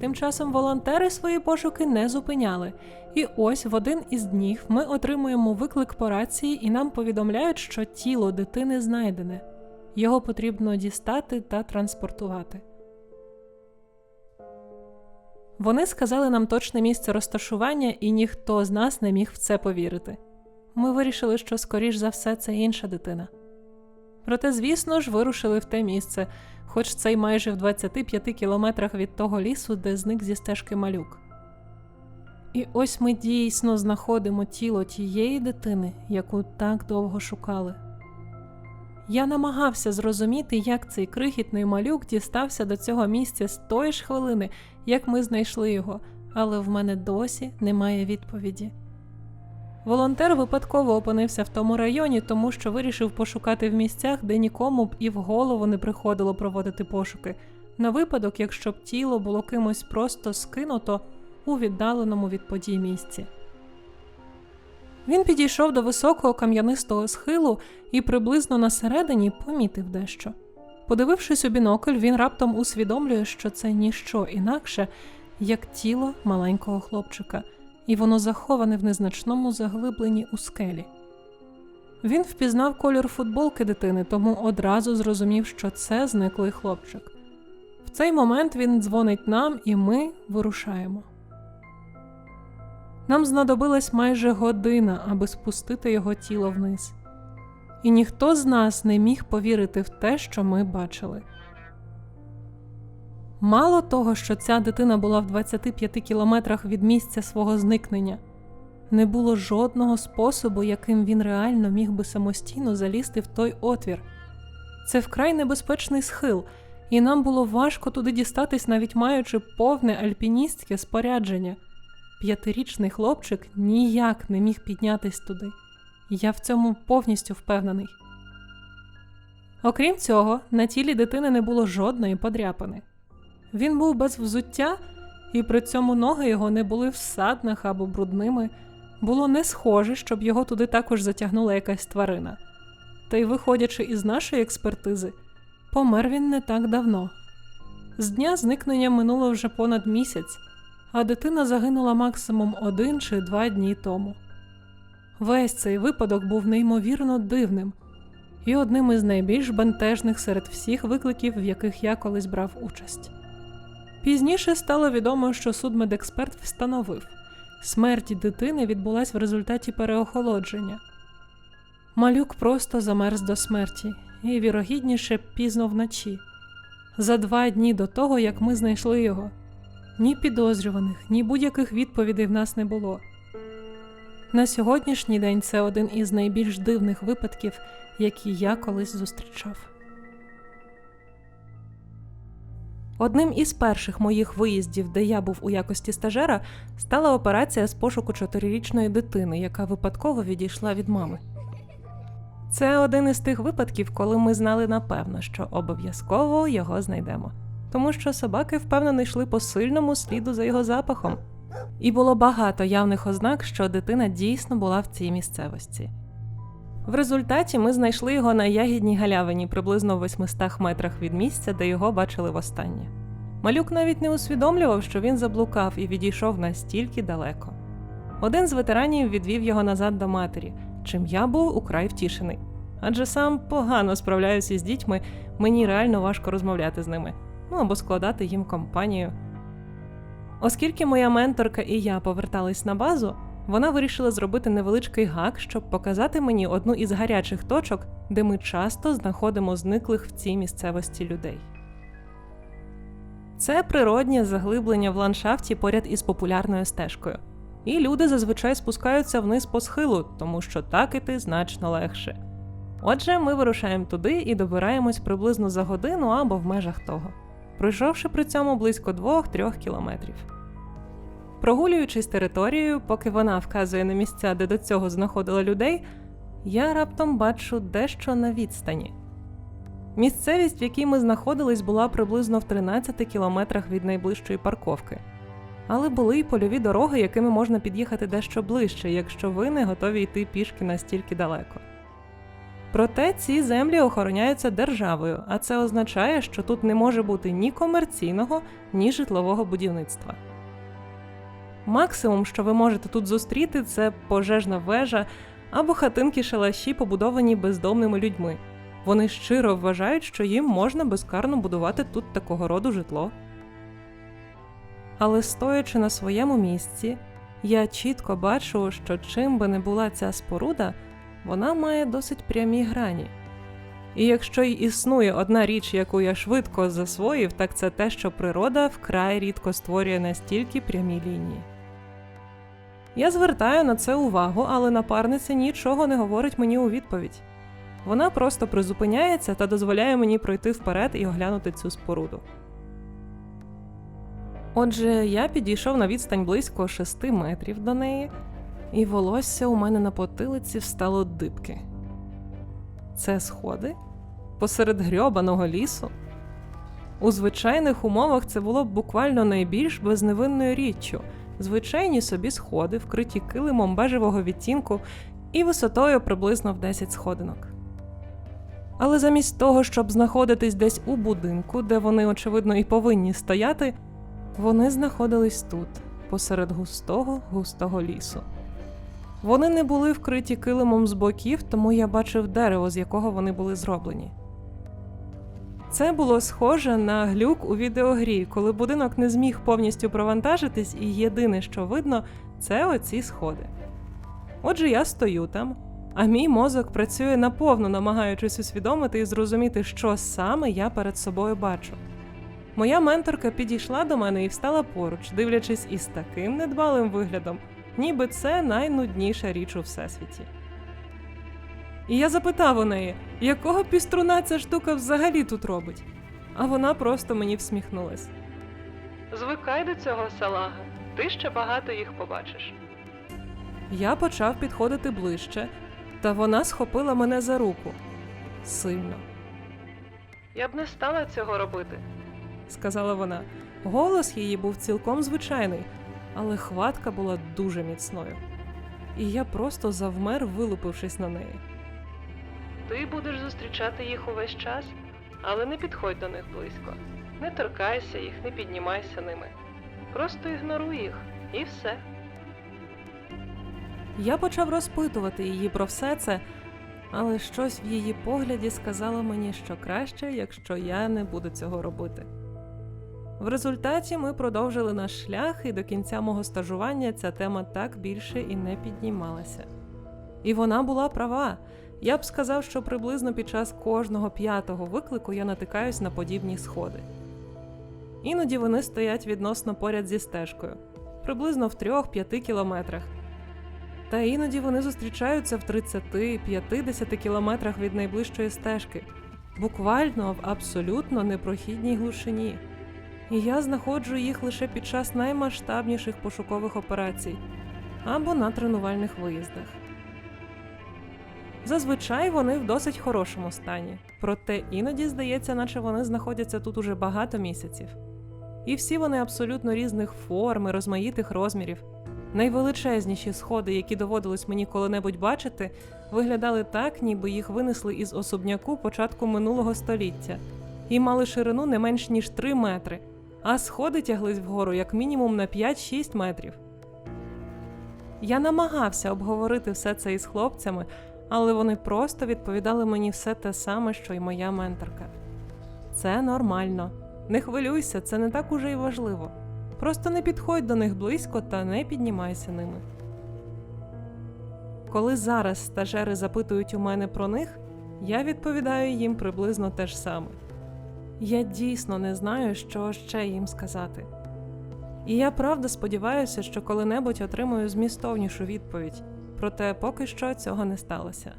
Тим часом волонтери свої пошуки не зупиняли. І ось в один із днів ми отримуємо виклик по рації, і нам повідомляють, що тіло дитини знайдене. Його потрібно дістати та транспортувати. Вони сказали нам точне місце розташування, і ніхто з нас не міг в це повірити. Ми вирішили, що скоріш за все це інша дитина. Проте, звісно ж, вирушили в те місце, хоч це й майже в 25 кілометрах від того лісу, де зник зі стежки малюк. І ось ми дійсно знаходимо тіло тієї дитини, яку так довго шукали. Я намагався зрозуміти, як цей крихітний малюк дістався до цього місця з тої ж хвилини, як ми знайшли його, але в мене досі немає відповіді. Волонтер випадково опинився в тому районі, тому що вирішив пошукати в місцях, де нікому б і в голову не приходило проводити пошуки, на випадок, якщо б тіло було кимось просто скинуто у віддаленому від подій місці. Він підійшов до високого кам'янистого схилу і приблизно на середині помітив дещо. Подивившись у бінокль, він раптом усвідомлює, що це ніщо інакше, як тіло маленького хлопчика, і воно заховане в незначному заглибленні у скелі. Він впізнав колір футболки дитини, тому одразу зрозумів, що це зниклий хлопчик. В цей момент він дзвонить нам, і ми вирушаємо. Нам знадобилась майже година, аби спустити його тіло вниз. І ніхто з нас не міг повірити в те, що ми бачили. Мало того, що ця дитина була в 25 кілометрах від місця свого зникнення, не було жодного способу, яким він реально міг би самостійно залізти в той отвір. Це вкрай небезпечний схил, і нам було важко туди дістатись, навіть маючи повне альпіністське спорядження. П'ятирічний хлопчик ніяк не міг піднятись туди. Я в цьому повністю впевнений. Окрім цього, на тілі дитини не було жодної подряпини. Він був без взуття, і при цьому ноги його не були в саднах або брудними. Було не схоже, щоб його туди також затягнула якась тварина. Та й, виходячи із нашої експертизи, помер він не так давно. З дня зникнення минуло вже понад місяць, а дитина загинула максимум один чи два дні тому. Весь цей випадок був неймовірно дивним і одним із найбільш бентежних серед всіх викликів, в яких я колись брав участь. Пізніше стало відомо, що судмедексперт встановив, смерть дитини відбулась в результаті переохолодження. Малюк просто замерз до смерті, і, вірогідніше, пізно вночі, за два дні до того, як ми знайшли його. Ні підозрюваних, ні будь-яких відповідей в нас не було. На сьогоднішній день це один із найбільш дивних випадків, які я колись зустрічав. Одним із перших моїх виїздів, де я був у якості стажера, стала операція з пошуку чотирирічної дитини, яка випадково відійшла від мами. Це один із тих випадків, коли ми знали напевно, що обов'язково його знайдемо, тому що собаки впевнено йшли по сильному сліду за його запахом, і було багато явних ознак, що дитина дійсно була в цій місцевості. В результаті ми знайшли його на ягідній галявині приблизно в 800 метрах від місця, де його бачили востаннє. Малюк навіть не усвідомлював, що він заблукав і відійшов настільки далеко. Один з ветеранів відвів його назад до матері, чим я був украй втішений. Адже сам погано справляюся із дітьми, мені реально важко розмовляти з ними, ну або складати їм компанію. Оскільки моя менторка і я повертались на базу, вона вирішила зробити невеличкий гак, щоб показати мені одну із гарячих точок, де ми часто знаходимо зниклих в цій місцевості людей. Це природнє заглиблення в ландшафті поряд із популярною стежкою. І люди зазвичай спускаються вниз по схилу, тому що так іти значно легше. Отже, ми вирушаємо туди і добираємось приблизно за годину або в межах того, пройшовши при цьому близько 2-3 кілометрів. Прогулюючись територією, поки вона вказує на місця, де до цього знаходила людей, я раптом бачу дещо на відстані. Місцевість, в якій ми знаходились, була приблизно в 13 кілометрах від найближчої парковки. Але були й польові дороги, якими можна під'їхати дещо ближче, якщо ви не готові йти пішки настільки далеко. Проте ці землі охороняються державою, а це означає, що тут не може бути ні комерційного, ні житлового будівництва. Максимум, що ви можете тут зустріти, це пожежна вежа або хатинки шалаші, побудовані бездомними людьми. Вони щиро вважають, що їм можна безкарно будувати тут такого роду житло. Але стоячи на своєму місці, я чітко бачу, що чим би не була ця споруда, вона має досить прямі грані. І якщо й існує одна річ, яку я швидко засвоїв, так це те, що природа вкрай рідко створює настільки прямі лінії. Я звертаю на це увагу, але напарниця нічого не говорить мені у відповідь. Вона просто призупиняється та дозволяє мені пройти вперед і оглянути цю споруду. Отже, я підійшов на відстань близько 6 метрів до неї, і волосся у мене на потилиці встало дибки. Це сходи посеред грьобаного лісу. У звичайних умовах це було б буквально найбільш безневинною річчю. Звичайні собі сходи, вкриті килимом бежевого відтінку і висотою приблизно в 10 сходинок. Але замість того, щоб знаходитись десь у будинку, де вони, очевидно, і повинні стояти, вони знаходились тут, посеред густого густого лісу. Вони не були вкриті килимом з боків, тому я бачив дерево, з якого вони були зроблені. Це було схоже на глюк у відеогрі, коли будинок не зміг повністю провантажитись, і єдине, що видно, це оці сходи. Отже, я стою там, а мій мозок працює наповно, намагаючись усвідомити і зрозуміти, що саме я перед собою бачу. Моя менторка підійшла до мене і встала поруч, дивлячись із таким недбалим виглядом, ніби це найнудніша річ у всесвіті. І я запитав у неї, якого піструна ця штука взагалі тут робить. А вона просто мені всміхнулась. Звикай до цього салага, ти ще багато їх побачиш. Я почав підходити ближче, та вона схопила мене за руку сильно. Я б не стала цього робити, сказала вона. Голос її був цілком звичайний, але хватка була дуже міцною. І я просто завмер, вилупившись на неї. Ти будеш зустрічати їх увесь час, але не підходь до них близько. Не торкайся їх, не піднімайся ними. Просто ігноруй їх і все. Я почав розпитувати її про все це, але щось в її погляді сказало мені, що краще, якщо я не буду цього робити. В результаті ми продовжили наш шлях, і до кінця мого стажування ця тема так більше і не піднімалася. І вона була права. Я б сказав, що приблизно під час кожного п'ятого виклику я натикаюсь на подібні сходи. Іноді вони стоять відносно поряд зі стежкою, приблизно в 3-5 кілометрах. Та іноді вони зустрічаються в 30-50 кілометрах від найближчої стежки, буквально в абсолютно непрохідній глушині. І я знаходжу їх лише під час наймасштабніших пошукових операцій або на тренувальних виїздах. Зазвичай вони в досить хорошому стані, проте іноді здається, наче вони знаходяться тут уже багато місяців. І всі вони абсолютно різних форм і розмаїтих розмірів. Найвеличезніші сходи, які доводилось мені коли-небудь бачити, виглядали так, ніби їх винесли із особняку початку минулого століття, і мали ширину не менш ніж 3 метри, а сходи тяглись вгору як мінімум на 5-6 метрів. Я намагався обговорити все це із хлопцями, але вони просто відповідали мені все те саме, що й моя менторка. Це нормально. Не хвилюйся, це не так уже й важливо. Просто не підходь до них близько та не піднімайся ними. Коли зараз стажери запитують у мене про них, я відповідаю їм приблизно те ж саме. Я дійсно не знаю, що ще їм сказати. І я правда сподіваюся, що коли-небудь отримую змістовнішу відповідь, проте поки що цього не сталося.